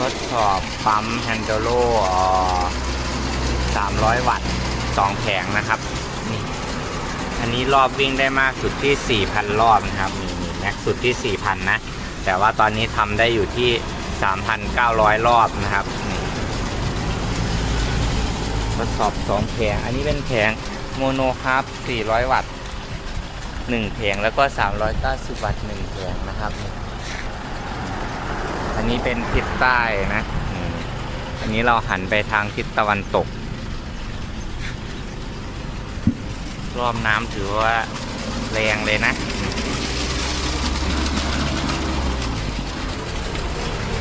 ทดสอบปั๊มแฮนโดโล300วัตต์2แผงนะครับ นี่ อันนี้รอบวิ่งได้มากสุดที่4,000รอบนะครับนี่นี่แม็กสุดที่4,000นะ แต่ว่าตอนนี้ทำได้อยู่ที่3,900รอบนะครับนี่ทดสอบ2แผง อันนี้เป็นแผงโมโนคร์บ400วัตต์1แผงแล้วก็390วัตต์1แผงนะครับ อันนี้เป็นทิศใต้นะอันนี้เราหันไปทางทิศตะวันตก รอบน้ำถือว่าแรงเลยนะ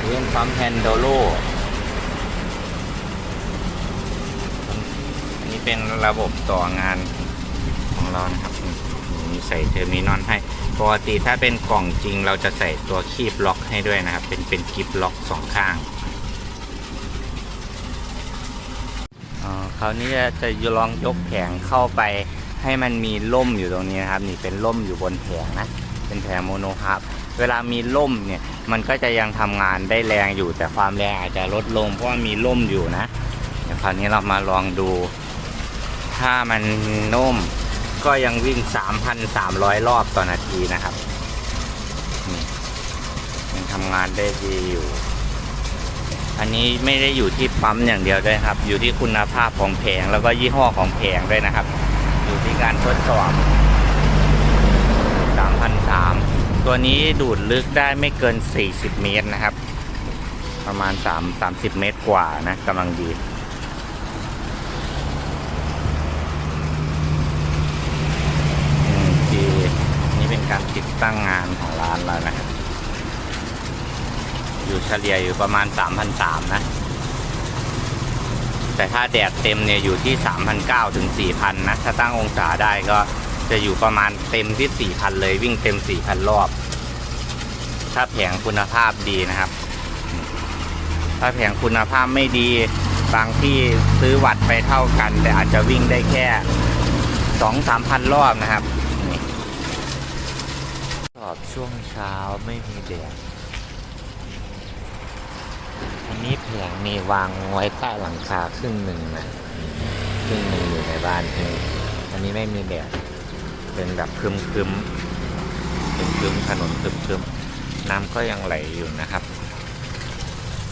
เรื่องปั๊มแฮนโดโลอันนี้เป็นระบบต่องานของเรานะครับ มีใส่เทอร์มินอลให้ปกติถ้าเป็นกล่องจริง เราจะใส่ตัวคีบล็อกให้ด้วยนะครับ เป็นเป็นกิฟล็อกสองข้างอ่าคราวนี้จะลองยกแผงเข้าไปให้มันมีล่มอยู่ตรงนี้นะครับ นี่เป็นล่มอยู่บนแผงนะ เป็นแผงโมโนฮาร์บเวลามีล่มเนี่ยมันก็จะยังทำงานได้แรงอยู่ แต่ความแรงอาจจะลดลงเพราะว่ามีล่มอยู่นะเดี๋ยวคราวนี้เรามาลองดู ถ้ามันนุ่ม ก็ยังวิ่ง 3,300 รอบต่อนาทีนะครับยังทำงานได้ดีอยู่ อันนี้ไม่ได้อยู่ที่ปั๊มอย่างเดียวด้วยครับ อยู่ที่คุณภาพของแผงแล้วก็ยี่ห้อของแผงด้วยนะครับ อยู่ที่การทดสอบ3,300ตัวนี้ดูดลึกได้ไม่เกิน 40 เมตรนะครับ ประมาณ 3 30 เมตรกว่านะกำลังดี โอเคนี่เป็นการ ตั้งงานของร้านเรานะครับอยู่เฉลี่ยอยู่ประมาณ 3,300 นะ แต่ถ้าแดดเต็มเนี่ยอยู่ที่ 3,900 ถึง 4,000 นะ ถ้าตั้งองศาได้ก็จะอยู่ประมาณเต็มที่ 4,000 เลยวิ่งเต็ม 4,000 รอบ ถ้าแผงคุณภาพดีนะครับ ถ้าแผงคุณภาพไม่ดี บางที่ซื้อวัตต์ไปเท่ากัน แต่อาจจะวิ่งได้แค่สองสามพันรอบนะครับ อบช่วงเช้าไม่มีแดดอันนี้แผงนี่วางไว้ใต้หลังคาครึ่งหนึ่งนะครึ่งหนึ่งอยู่ในบ้านครึ่งอันนี้ไม่มีแดด เป็นแบบครึมครึมๆเป็นครึมถนนครึมครึมๆน้ำก็ยังไหลอยู่นะครับ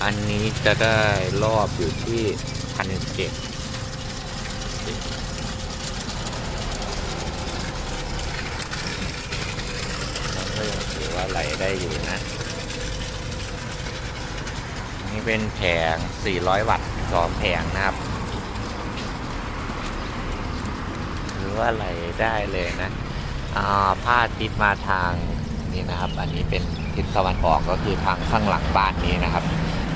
อันนี้จะได้รอบอยู่ที่พันเจ็ด มันก็ยังถือว่า ไหลได้อยู่นะ นี่เป็นแผง 400 วัตต์สองแผงนะครับถือว่าไหลได้เลยนะอ่าผ้าทิศมาทางนี้นะครับ อันนี้เป็นทิศตะวันออกก็คือทางข้างหลังบ้านนี้นะครับ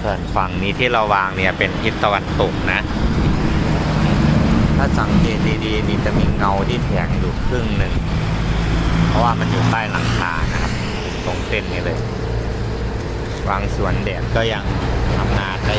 ส่วนฝั่งนี้ที่เราวางเนี่ยเป็นทิศตะวันตกนะ ถ้าสังเกตดีๆนี่จะมีเงาที่แผงอยู่ครึ่งหนึ่ง เพราะว่ามันอยู่ใต้หลังคานะครับ ตรงเส้นนี้เลย บางสวนแดดก็ยังทำงานได้